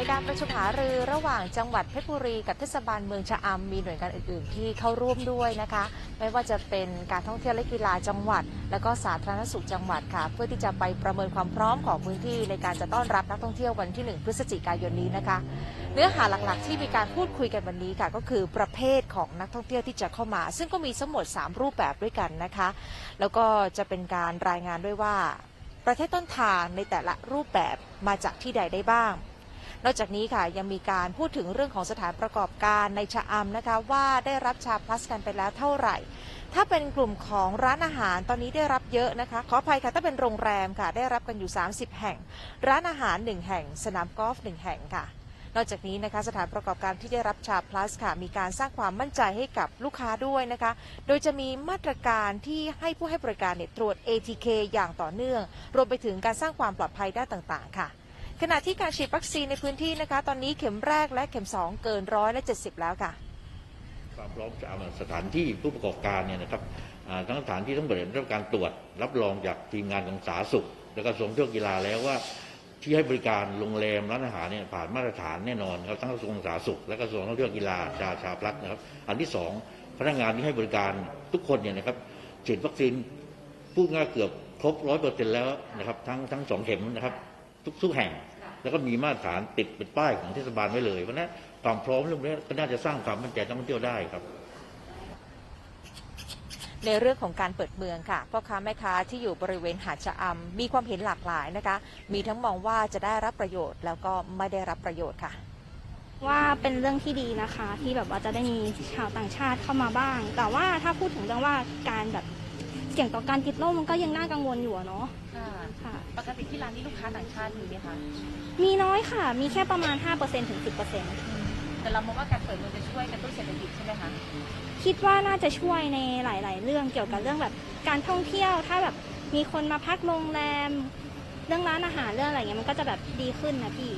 ในการประชุมหารือระหว่างจังหวัดเพชรบุรีกับเทศบาลเมืองชะอำมีหน่วยงานอื่น ๆ ที่เข้าร่วมด้วยนะคะ ไม่ว่าจะเป็นการท่องเที่ยวและกีฬาจังหวัด และก็สาธารณสุขจังหวัดค่ะ เพื่อที่จะไปประเมินความพร้อมของพื้นที่ในการจะต้อนรับนักท่องเที่ยววันที่ 1 พฤศจิกายนนี้นะคะ เนื้อหาหลัก ๆ ที่มีการพูดคุยกันวันนี้ค่ะ ก็คือประเภทของนักท่องเที่ยวที่จะเข้ามา ซึ่งก็มีทั้งหมด 3 รูปแบบด้วยกันนะคะ แล้วก็จะเป็นการรายงานด้วยว่า ประเทศต้นทางในแต่ละรูปแบบมาจากที่ใดได้บ้าง นอกจากนี้ค่ะยังมีการพูดถึงเรื่องของสถานประกอบการในชะอำนะคะว่าได้รับชาพลัสกันไปแล้วเท่าไหร่ ถ้าเป็นกลุ่มของร้านอาหารตอนนี้ได้รับเยอะนะคะ ขออภัยค่ะถ้าเป็นโรงแรมค่ะ ได้รับกันอยู่ 30 แห่ง ร้านอาหาร 1 แห่ง สนามกอล์ฟ1แห่งค่ะนอกจากนี้นะคะสถานประกอบการที่ได้รับชาพลัสค่ะมีการสร้างความมั่นใจให้กับลูกค้าด้วยนะคะ โดยจะมีมาตรการที่ให้ผู้ให้บริการเนี่ยตรวจ ATK อย่างต่อเนื่อง รวมไปถึงการสร้างความปลอดภัยด้านต่าง ๆ ค่ะ ขณะที่การฉีดวัคซีนในพื้นที่นะคะ ตอนนี้เข็มแรกและเข็ม 2 เกินร้อยและ70 แล้วค่ะ ความพร้อมจะเอาสถานที่ผู้ประกอบการเนี่ยนะครับทั้งสถานที่ต้องเปิดรับการตรวจ รับรองจากทีมงานของสาธารณสุข และกระทรวงท่องกีฬาแล้วว่าที่ให้บริการโรงแรมร้านอาหารเนี่ยผ่านมาตรฐานแน่นอนครับทั้งกระทรวงสาธารณสุขและกระทรวงท่องเที่ยวกีฬาชาชาพลักนะครับ อันที่สองพนักงานที่ให้บริการทุกคนเนี่ยนะครับฉีดวัคซีนพูดง่ายเกือบครบร้อยเปอร์เซ็นต์แล้วนะครับทั้งทั้งสองเข็มนะครับ ทุกทุกแห่ง แล้วก็มีมาตรฐานติดเป็นป้ายของเทศบาลไว้เลยเพราะฉะนั้นความพร้อมเรื่องนี้ก็น่าจะสร้างความมั่นใจนักท่องเที่ยวได้ครับในเรื่องของการเปิดเมืองค่ะพ่อค้าแม่ค้าที่อยู่บริเวณหาดชะอำมีความเห็นหลากหลายนะคะ มีทั้งมองว่าจะได้รับประโยชน์ แล้วก็ไม่ได้รับประโยชน์ค่ะ ว่าเป็นเรื่องที่ดีนะคะ ที่แบบว่าจะได้มีชาวต่างชาติเข้ามาบ้าง แต่ว่าถ้าพูดถึงเรื่องว่าการแบบ เสี่ยงต่อการติดโรคมันก็ยังน่ากังวลอยู่อะเนาะค่ะ ปกติที่ร้านนี้ลูกค้าต่างชาติมีไหมคะมีน้อยค่ะ มีแค่ประมาณ 5%ถึง 10%แต่เรามองว่าการเปิดเมืองจะช่วยกระตุ้นเศรษฐกิจใช่ไหมคะ คิดว่าน่าจะช่วยในหลาย ๆ เรื่องเกี่ยวกับเรื่องแบบการท่องเที่ยว ถ้าแบบมีคนมาพักโรงแรม เรื่องร้านอาหารเรื่องอะไรเงี้ยมันก็จะแบบดีขึ้นนะพี่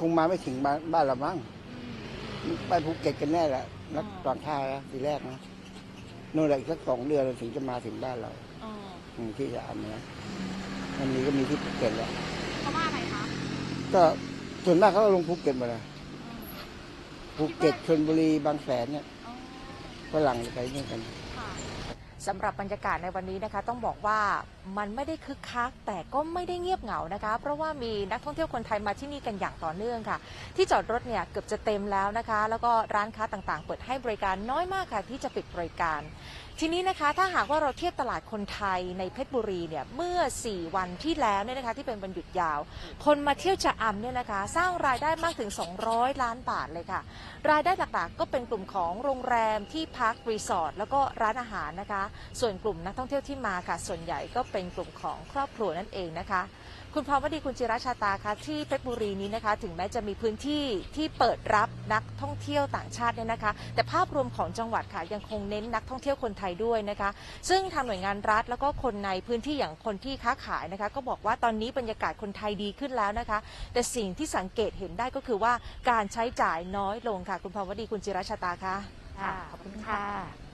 คงมาไม่ถึงบ้านบ้านเรามั้งไปภูเก็ตกันแน่แหละนักตอนท่าแล้วทีแรกนะ นู่นแหละอีกสักสองเดือนถึงจะมาถึงบ้านเราอืมที่จะอันนะมันมีก็มีที่ภูเก็ตแล้ว เพราะว่าอะไรคะก็ส่วนมากเขาก็ลงภูเก็ตหมาเลยภูเก็ตชลบุรีบางแสนเนี่ยฝรั่งจะไปนี่กัน สำหรับบรรยากาศในวันนี้นะคะ ต้องบอกว่ามันไม่ได้คึกคัก แต่ก็ไม่ได้เงียบเหงานะคะ เพราะว่ามีนักท่องเที่ยวคนไทยมาที่นี่กันอย่างต่อเนื่องค่ะ ที่จอดรถเนี่ยเกือบจะเต็มแล้วนะคะ แล้วก็ร้านค้าต่างๆ เปิดให้บริการน้อยมากค่ะที่จะปิดบริการ ทีนี้นะคะถ้าหากว่าเราเทียบตลาดคนไทยในเพชรบุรีเนี่ยเมื่อ 4 วันที่แล้วเนี่ยนะคะที่เป็นวันหยุดยาว คนมาเที่ยวชะอำเนี่ยนะคะ สร้างรายได้มากถึง 200 ล้านบาทเลยค่ะ รายได้หลักๆก็เป็นกลุ่มของโรงแรมที่พักรีสอร์ทแล้วก็ร้านอาหารนะคะ ส่วนกลุ่มนักท่องเที่ยวที่มาค่ะส่วนใหญ่ก็เป็นกลุ่มของครอบครัวนั่นเองนะคะ คุณพรวดีคุณจิราชาตาคะที่เพชรบุรีนี้นะคะ ถึงแม้จะมีพื้นที่ที่เปิดรับนักท่องเที่ยวต่างชาติเนี่ยนะคะ แต่ภาพรวมของจังหวัดค่ะยังคงเน้นนักท่องเที่ยวคนไทยด้วยนะคะ ซึ่งทางหน่วยงานรัฐแล้วก็คนในพื้นที่อย่างคนที่ค้าขายนะคะ ก็บอกว่าตอนนี้บรรยากาศคนไทยดีขึ้นแล้วนะคะ แต่สิ่งที่สังเกตเห็นได้ก็คือว่าการใช้จ่ายน้อยลงค่ะ คุณพรวดีคุณจิราชาตาคะค่ะขอบคุณค่ะ